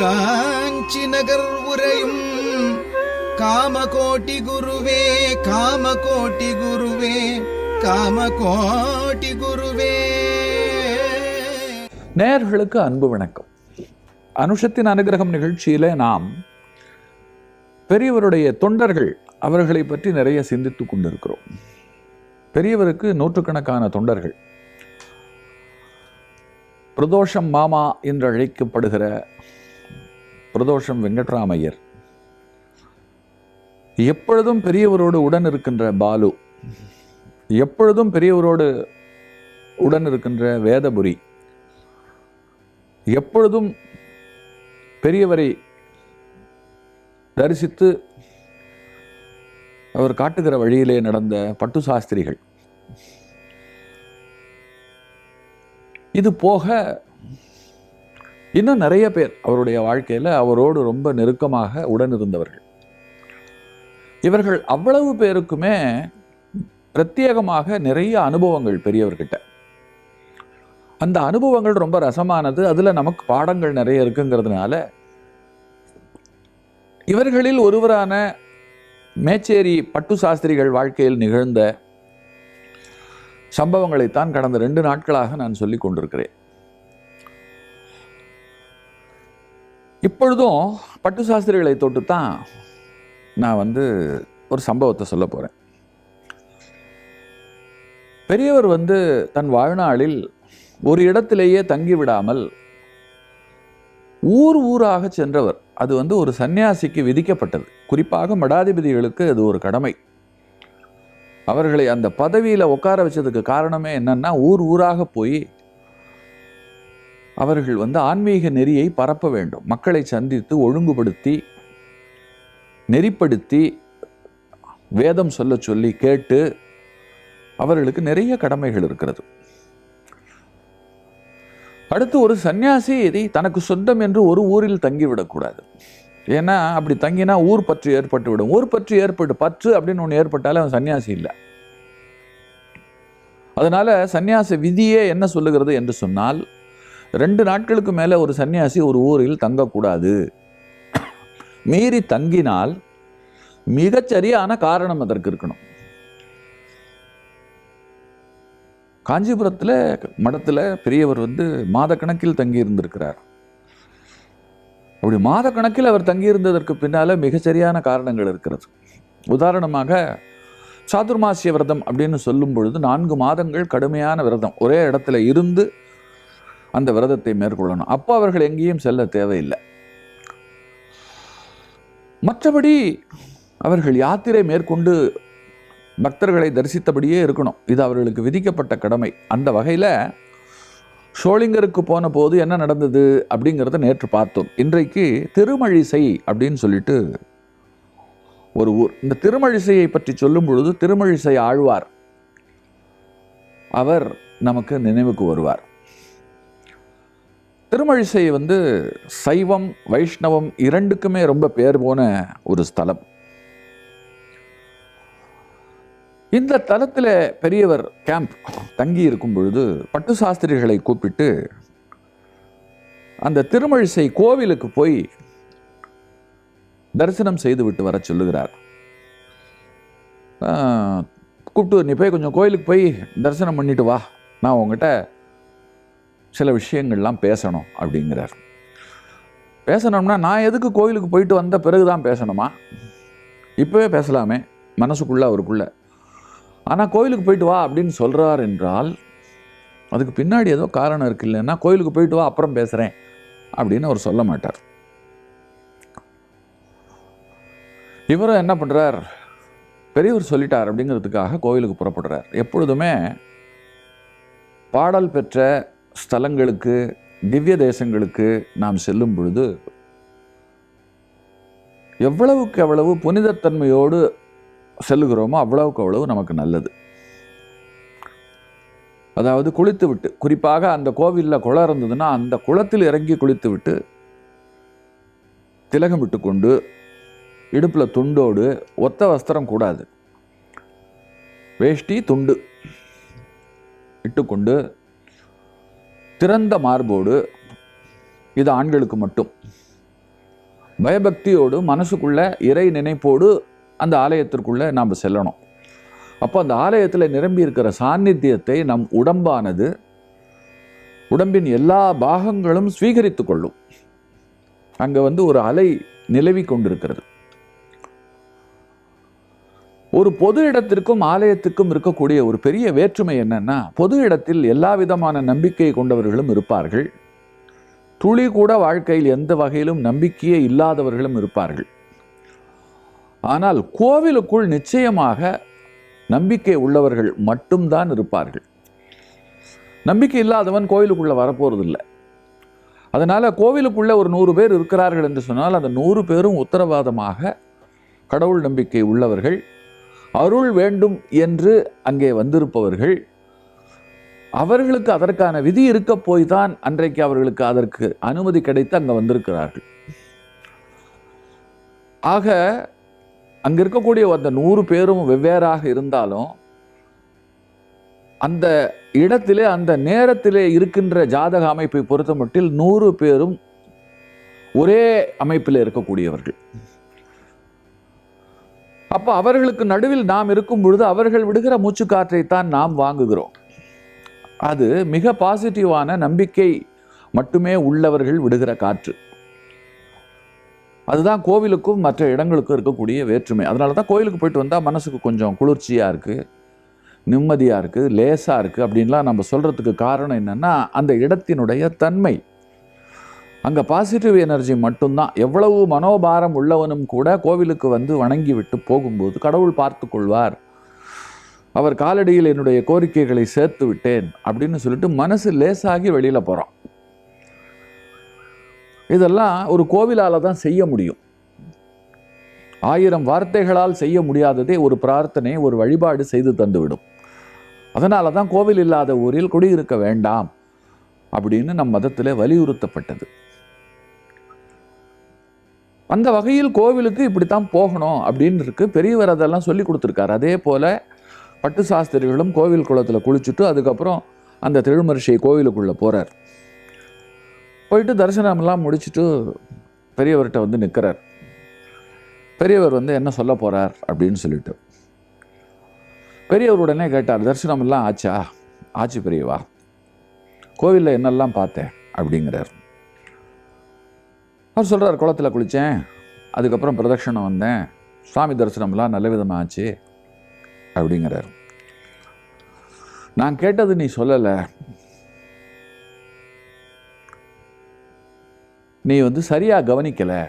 காஞ்சி நகர் உரையும் காமகோட்டி குருவே காமகோட்டி குருவே காமகோட்டி குருவே. நேர்களுக்கு அன்பு வணக்கம். அனுஷத்தின் அனுகிரகம் நிகழ்ச்சியில நாம் பெரியவருடைய தொண்டர்கள் அவர்களை பற்றி நிறைய சிந்தித்துக் கொண்டிருக்கிறோம். பெரியவருக்கு நூற்றுக்கணக்கான தொண்டர்கள். பிரதோஷம் மாமா என்று அழைக்கப்படுகிற பிரதோஷம் வெங்கட்ராமையர். எப்பொழுதும் பெரியவரோடு உடன் இருக்கின்ற பாலு எப்பொழுதும் பெரியவரோடு உடன் இருக்கின்ற வேதபுரி எப்பொழுதும் பெரியவரை தரிசித்து அவர் காட்டுகிற வழியிலே நடந்த பட்டு சாஸ்திரிகள். இது போக இன்னும் நிறைய பேர் அவருடைய வாழ்க்கையில் அவரோடு ரொம்ப நெருக்கமாக உடன் இருந்தவர்கள் இவர்கள் அவ்வளவு பேருக்குமே பிரத்யேகமாக நிறைய அனுபவங்கள் பெரியவர்கிட்ட. அந்த அனுபவங்கள் ரொம்ப ரசமானது அதில் நமக்கு பாடங்கள் நிறைய இருக்குங்கிறதுனால இவர்களில் ஒருவரான மேச்சேரி பட்டு சாஸ்திரிகள் வாழ்க்கையில் நிகழ்ந்த சம்பவங்களைத்தான் கடந்த ரெண்டு நாட்களாக நான் சொல்லிக் கொண்டிருக்கிறேன். இப்பொழுதும் பட்டு சாஸ்திரிகளை தொட்டு தான் நான் வந்து ஒரு சம்பவத்தை சொல்ல போகிறேன் பெரியவர் வந்து தன் வாழ்நாளில் ஒரு இடத்திலேயே தங்கி விடாமல் ஊர் ஊராக சென்றவர். அது வந்து ஒரு சன்னியாசிக்கு விதிக்கப்பட்டது. குறிப்பாக மடாதிபதிகளுக்கு அது ஒரு கடமை. அவர்களை அந்த பதவியில் உட்கார வச்சதுக்கு காரணமே என்னன்னா ஊர் ஊராக போய் அவர்கள் வந்து ஆன்மீக நெறியை பரப்ப வேண்டும். மக்களை சந்தித்து ஒழுங்குபடுத்தி நெறிப்படுத்தி வேதம் சொல்ல சொல்லி கேட்டு அவர்களுக்கு நிறைய கடமைகள் இருக்கிறது. அடுத்து ஒரு சன்னியாசி இதை தனக்கு சொந்தம் என்று ஒரு ஊரில் தங்கிவிடக்கூடாது. ஏன்னா அப்படி தங்கினா ஊர் பற்று ஏற்பட்டு விடும் ஊர் பற்று ஏற்பட்டு பற்று அப்படின்னு ஒன்று ஏற்பட்டாலே அவன் சன்னியாசி இல்லை. அதனால் சன்னியாச விதியே என்ன சொல்லுகிறது என்று சொன்னால் ரெண்டு நாட்களுக்கு மேலே ஒரு சன்னியாசி ஒரு ஊரில் தங்கக்கூடாது. மீறி தங்கினால் மிகச்சரியான காரணம் அதற்கு இருக்கணும். காஞ்சிபுரத்தில் மடத்தில் பெரியவர் வந்து மாதக்கணக்கில் தங்கி இருந்திருக்கிறார் அப்படி மாதக்கணக்கில் அவர் தங்கியிருந்ததற்கு பின்னால் மிகச்சரியான காரணங்கள் இருக்கிறது. உதாரணமாக சாதுர்மாசிய விரதம் அப்படின்னு சொல்லும் பொழுது நான்கு மாதங்கள் கடுமையான விரதம். ஒரே இடத்துல இருந்து அந்த விரதத்தை மேற்கொள்ளணும். அப்போ அவர்கள் எங்கேயும் செல்ல தேவையில்லை. மற்றபடி அவர்கள் யாத்திரை மேற்கொண்டு பக்தர்களை தரிசித்தபடியே இருக்கணும். இது அவர்களுக்கு விதிக்கப்பட்ட கடமை. அந்த வகையில் ஷோலிங்கருக்கு போன போது என்ன நடந்தது அப்படிங்கிறத நேற்று பார்த்தோம். இன்றைக்கு திருமழிசை அப்படின்னு சொல்லிட்டு ஒரு ஊர். இந்த திருமழிசையை பற்றி சொல்லும் பொழுது திருமழிசை ஆழ்வார். அவர் நமக்கு நினைவுக்கு வருவார். திருமழிசை வந்து சைவம் வைஷ்ணவம் இரண்டுக்குமே ரொம்ப பேர் போன ஒரு ஸ்தலம். இந்த தலத்தில் பெரியவர் கேம்ப் தங்கி இருக்கும் பொழுது பட்டு சாஸ்திரிகளை கூப்பிட்டு அந்த திருமழிசை கோவிலுக்கு போய் தரிசனம் செய்துவிட்டு வர சொல்லுகிறார். கூப்பிட்டு நீ போய் கொஞ்சம் கோயிலுக்கு போய் தரிசனம் பண்ணிட்டு வா. நான் உங்ககிட்ட சில விஷயங்கள்லாம் பேசணும் அப்படிங்கிறார். பேசணும்னா நான் எதுக்கு கோயிலுக்கு போயிட்டு வந்த பிறகு தான் பேசணுமா? இப்போவே பேசலாமே. மனசுக்குள்ளே அவருக்குள்ள. ஆனால் கோயிலுக்கு போயிட்டு வா அப்படின்னு சொல்கிறார் என்றால் அதுக்கு பின்னாடி ஏதோ காரணம் இருக்கு இல்லைன்னா கோயிலுக்கு போயிட்டு வா அப்புறம் பேசுகிறேன் அப்படின்னு அவர் சொல்ல மாட்டார். இவரும் என்ன பண்ணுறார் பெரியவர் சொல்லிட்டார் அப்படிங்கிறதுக்காக கோயிலுக்கு புறப்படுறார். எப்பொழுதுமே பாடல் பெற்ற ஸ்தலங்களுக்கு திவ்ய தேசங்களுக்கு நாம் செல்லும் பொழுது எவ்வளவுக்கு எவ்வளவு புனிதத்தன்மையோடு செல்லுகிறோமோ அவ்வளவுக்கு அவ்வளவு நமக்கு நல்லது. அதாவது குளித்து விட்டு குறிப்பாக அந்த கோவிலில் குளம் இருந்ததுன்னா அந்த குளத்தில் இறங்கி குளித்து விட்டு திலகம் விட்டு கொண்டு இடுப்பில் துண்டோடு ஒத்த வஸ்திரம் கூடாது. வேஷ்டி துண்டு இட்டுக்கொண்டு திறந்த மார்போடு இது ஆண்களுக்கு மட்டும். பயபக்தியோடு மனசுக்குள்ள இறை நினைப்போடு அந்த ஆலயத்திற்குள்ளே நாம் செல்லணும். அப்போ அந்த ஆலயத்தில் நிரம்பி இருக்கிற சாநித்தியத்தை நம் உடம்பானது உடம்பின் எல்லா பாகங்களும் ஸ்வீகரித்து கொள்ளும். அங்கே வந்து ஒரு அலை நிலவி கொண்டிருக்கிறது. ஒரு பொது இடத்திற்கும் ஆலயத்துக்கும் இருக்கக்கூடிய ஒரு பெரிய வேற்றுமை என்னன்னா பொது இடத்தில் எல்லா விதமான நம்பிக்கை கொண்டவர்களும் இருப்பார்கள். துளி கூட வாழ்க்கையில் எந்த வகையிலும் நம்பிக்கையே இல்லாதவர்களும் இருப்பார்கள். ஆனால் கோவிலுக்குள் நிச்சயமாக நம்பிக்கை உள்ளவர்கள் மட்டும்தான் இருப்பார்கள். நம்பிக்கை இல்லாதவன் கோவிலுக்குள்ளே வரப்போறதில்லை. அதனால் கோவிலுக்குள்ளே ஒரு நூறு பேர் இருக்கிறார்கள் என்று சொன்னால் அந்த நூறு பேரும் உத்தரவாதமாக கடவுள் நம்பிக்கை உள்ளவர்கள். அருள் வேண்டும் என்று அங்கே வந்திருப்பவர்கள் அவர்களுக்கு அதற்கான விதி இருக்க போய் தான் அன்றைக்கு அவர்களுக்கு அதற்கு அனுமதி கிடைத்து அங்கே வந்திருக்கிறார்கள். ஆக அங்க இருக்கக்கூடிய அந்த நூறு பேரும் வெவ்வேறாக இருந்தாலும் அந்த இடத்திலே அந்த நேரத்திலே இருக்கின்ற ஜாதக அமைப்பை பொறுத்த மட்டில் நூறு பேரும் ஒரே அமைப்பில் இருக்கக்கூடியவர்கள். அப்போ அவர்களுக்கு நடுவில் நாம் இருக்கும் பொழுது அவர்கள் விடுகிற மூச்சு காற்றைத்தான் நாம் வாங்குகிறோம். அது மிக பாசிட்டிவான நம்பிக்கை மட்டுமே உள்ளவர்கள் விடுகிற காற்று. அதுதான் கோவிலுக்கும் மற்ற இடங்களுக்கும் இருக்கக்கூடிய வேற்றுமை. அதனால தான் கோவிலுக்கு போயிட்டு வந்தால் மனசுக்கு கொஞ்சம் குளிர்ச்சியாக இருக்குது நிம்மதியாக இருக்குது லேசாக இருக்குது அப்படின்லாம் நம்ம சொல்கிறதுக்கு காரணம் என்னென்னா அந்த இடத்தினுடைய தன்மை. அங்கே பாசிட்டிவ் எனர்ஜி மட்டும்தான். எவ்வளவு மனோபாரம் உள்ளவனும் கூட கோவிலுக்கு வந்து வணங்கி விட்டு போகும்போது கடவுள் பார்த்து கொள்வார். அவர் காலடியில் என்னுடைய கோரிக்கைகளை சேர்த்து விட்டேன் அப்படின்னு சொல்லிட்டு மனசு லேசாகி வெளியில் போகிறோம் இதெல்லாம் ஒரு கோவிலால் தான் செய்ய முடியும். ஆயிரம் வார்த்தைகளால் செய்ய முடியாததே ஒரு பிரார்த்தனை ஒரு வழிபாடு செய்து தந்துவிடும். அதனால தான் கோவில் இல்லாத ஊரில் குடியிருக்க வேண்டாம் அப்படின்னு நம் மதத்தில் வலியுறுத்தப்பட்டது. அந்த வகையில் கோவிலுக்கு இப்படித்தான் போகணும் அப்படின்னு இருக்கு பெரியவர் அதெல்லாம் சொல்லி கொடுத்துருக்காரு. அதே போல பட்டு சாஸ்திரிகளும் கோவில் குளத்தில் குளிச்சுட்டு அதுக்கப்புறம் அந்த திருமரிஷை கோவிலுக்குள்ளே போகிறார் போயிட்டு தரிசனம்லாம் முடிச்சுட்டு பெரியவர்கிட்ட வந்து நிற்கிறார் பெரியவர் வந்து என்ன சொல்ல போகிறார் அப்படின்னு சொல்லிட்டு. பெரியவர் உடனே கேட்டார் தரிசனமெல்லாம் ஆச்சா? ஆச்சு பெரியவா? கோவிலில் என்னெல்லாம் பார்த்தேன்? அப்படிங்கிறார். அவர் சொல்கிறார் குளத்தில் குளித்தேன் அதுக்கப்புறம் பிரதட்சணம் வந்தேன். சுவாமி தரிசனம்லாம் நல்ல விதமாக ஆச்சு அப்படிங்கிறார். நான் கேட்டது நீ சொல்லலை. நீ வந்து சரியாக கவனிக்கலை.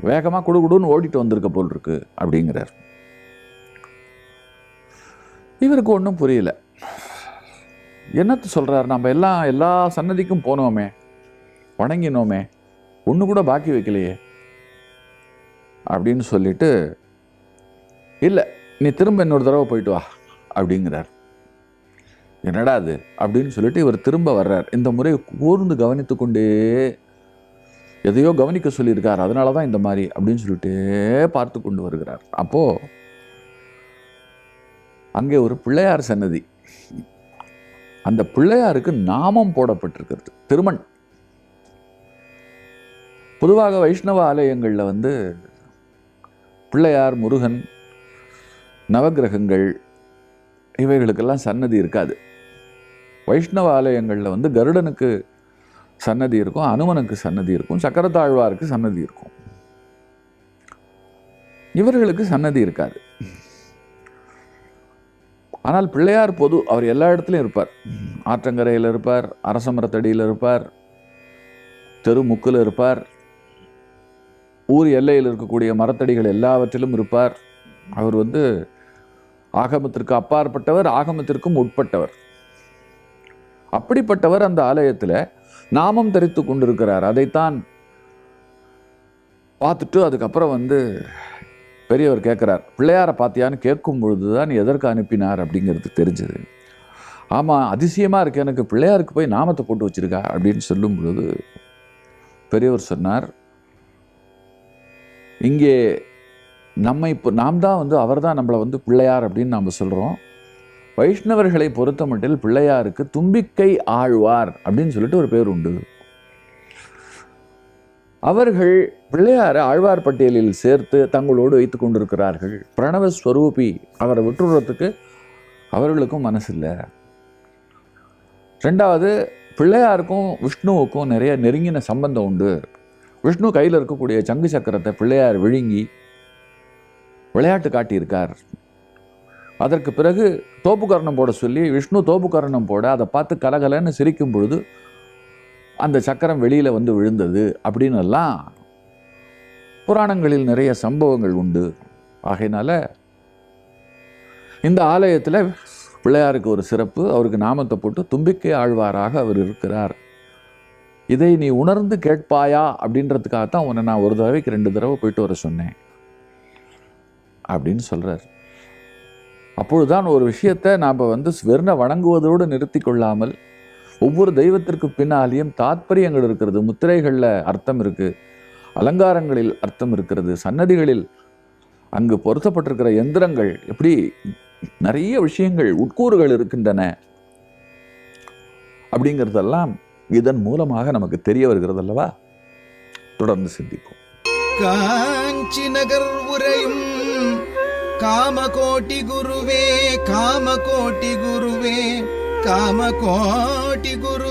வேகமாக குடுகுடுன்னு ஓடிட்டு வந்திருக்க போல் இருக்கு அப்படிங்கிறார். இவருக்கு ஒன்றும் புரியல. என்னத்து சொல்கிறார் நம்ம எல்லாம் எல்லா சன்னதிக்கும் போனோமே. வணங்கினோமே. ஒன்று கூட பாக்கி வைக்கலையே. அப்படின்னு சொல்லிட்டு இல்லை நீ திரும்ப இன்னொரு தடவை போயிட்டு வா அப்படிங்கிறார். என்னடா அது? அப்படின்னு சொல்லிட்டு இவர் திரும்ப வர்றார். இந்த முறை கூர்ந்து கவனித்து கொண்டே எதையோ கவனிக்க சொல்லியிருக்கார். அதனால தான் இந்த மாதிரி அப்படின்னு சொல்லிட்டு பார்த்து கொண்டு வருகிறார். அப்போது அங்கே ஒரு பிள்ளையார் சன்னதி. அந்த பிள்ளையாருக்கு நாமம் போடப்பட்டிருக்கிறது. திருமண். பொதுவாக வைஷ்ணவ ஆலயங்களில் வந்து பிள்ளையார் முருகன் நவக்கிரகங்கள் இவைகளுக்கெல்லாம் சன்னதி இருக்காது. வைஷ்ணவ ஆலயங்களில் வந்து கருடனுக்கு சன்னதி இருக்கும் அனுமனுக்கு சன்னதி இருக்கும் சக்கரத்தாழ்வாருக்கு சன்னதி இருக்கும். இவர்களுக்கு சன்னதி இருக்காது. ஆனால் பிள்ளையார் பொது அவர் எல்லா இடத்துலையும் இருப்பார். ஆற்றங்கரையில் இருப்பார் அரச மரத்தடியில் இருப்பார் தெருமுக்கில் இருப்பார் ஊர் எல்லையில் இருக்கக்கூடிய மரத்தடிகள் எல்லாவற்றிலும் இருப்பார். அவர் வந்து ஆகமத்திற்கு அப்பாற்பட்டவர் ஆகமத்திற்கும் உட்பட்டவர். அப்படிப்பட்டவர் அந்த ஆலயத்தில் நாமம் தரித்து கொண்டிருக்கிறார். அதைத்தான் பார்த்துட்டு அதுக்கப்புறம் வந்து பெரியவர் கேட்குறார் பிள்ளையாரை பார்த்தியான்னு கேட்கும் பொழுது தான் எதற்கு அனுப்பினார்? அப்படிங்கிறது தெரிஞ்சது. ஆமாம் அதிசயமாக இருக்கு. எனக்கு பிள்ளையாருக்கு போய் நாமத்தை போட்டு வச்சிருக்கா? அப்படின்னு சொல்லும் பொழுது பெரியவர் சொன்னார் இங்கே நம்ம இப்போ நாம் தான் வந்து அவர் தான் நம்மளை வந்து பிள்ளையார் அப்படின்னு நாம் சொல்கிறோம் வைஷ்ணவர்களை பொறுத்த மட்டில் பிள்ளையாருக்கு தும்பிக்கை ஆழ்வார் அப்படின்னு சொல்லிட்டு ஒரு பேர் உண்டு. அவர்கள் பிள்ளையாரை ஆழ்வார் பட்டியலில் சேர்த்து தங்களோடு வைத்து கொண்டிருக்கிறார்கள். பிரணவ ஸ்வரூபி அவரை விட்டுறதுக்கு அவர்களுக்கும் மனசில்லை. ரெண்டாவது பிள்ளையாருக்கும் விஷ்ணுவுக்கும் நிறைய நெருங்கின சம்பந்தம் உண்டு. விஷ்ணு கையில் இருக்கக்கூடிய சங்கு சக்கரத்தை பிள்ளையார் விழுங்கி விளையாட்டு காட்டியிருக்கார். அதற்கு பிறகு தோப்புக்கரணம் போட சொல்லி விஷ்ணு தோப்புக்கரணம் போட அதை பார்த்து கலகலன்னு சிரிக்கும் பொழுது அந்த சக்கரம் வெளியில் வந்து விழுந்தது அப்படின்னு எல்லாம் புராணங்களில் நிறைய சம்பவங்கள் உண்டு. ஆகையினால இந்த ஆலயத்தில் பிள்ளையாருக்கு ஒரு சிறப்பு அவருக்கு நாமத்தை போட்டு தும்பிக்கை ஆழ்வாராக அவர் இருக்கிறார். இதை நீ உணர்ந்து கேட்பாயா? அப்படின்றதுக்காகத்தான் உன்னை நான் ஒரு தடவைக்கு ரெண்டு தடவை போயிட்டு வர சொன்னேன். அப்படின்னு சொல்கிறார் அப்பொழுதுதான் ஒரு விஷயத்தை நாம் வந்து வெறும் வணங்குவதோடு நிறுத்தி கொள்ளாமல் ஒவ்வொரு தெய்வத்திற்கு பின்னாலேயும் தாத்பரியங்கள் இருக்கிறது முத்திரைகளில் அர்த்தம் இருக்குது அலங்காரங்களில் அர்த்தம் இருக்கிறது சன்னதிகளில் அங்கு பொருத்தப்பட்டிருக்கிற எந்திரங்கள் எப்படி நிறைய விஷயங்கள் உட்கூறுகள் இருக்கின்றன. அப்படிங்கிறதெல்லாம் இதன் மூலமாக நமக்கு தெரிய வருகிறது அல்லவா தொடர்ந்து சிந்திப்போம். காஞ்சி நகர் உரையும் காமகோட்டி குருவே காமகோட்டி குருவே காமகோட்டி குரு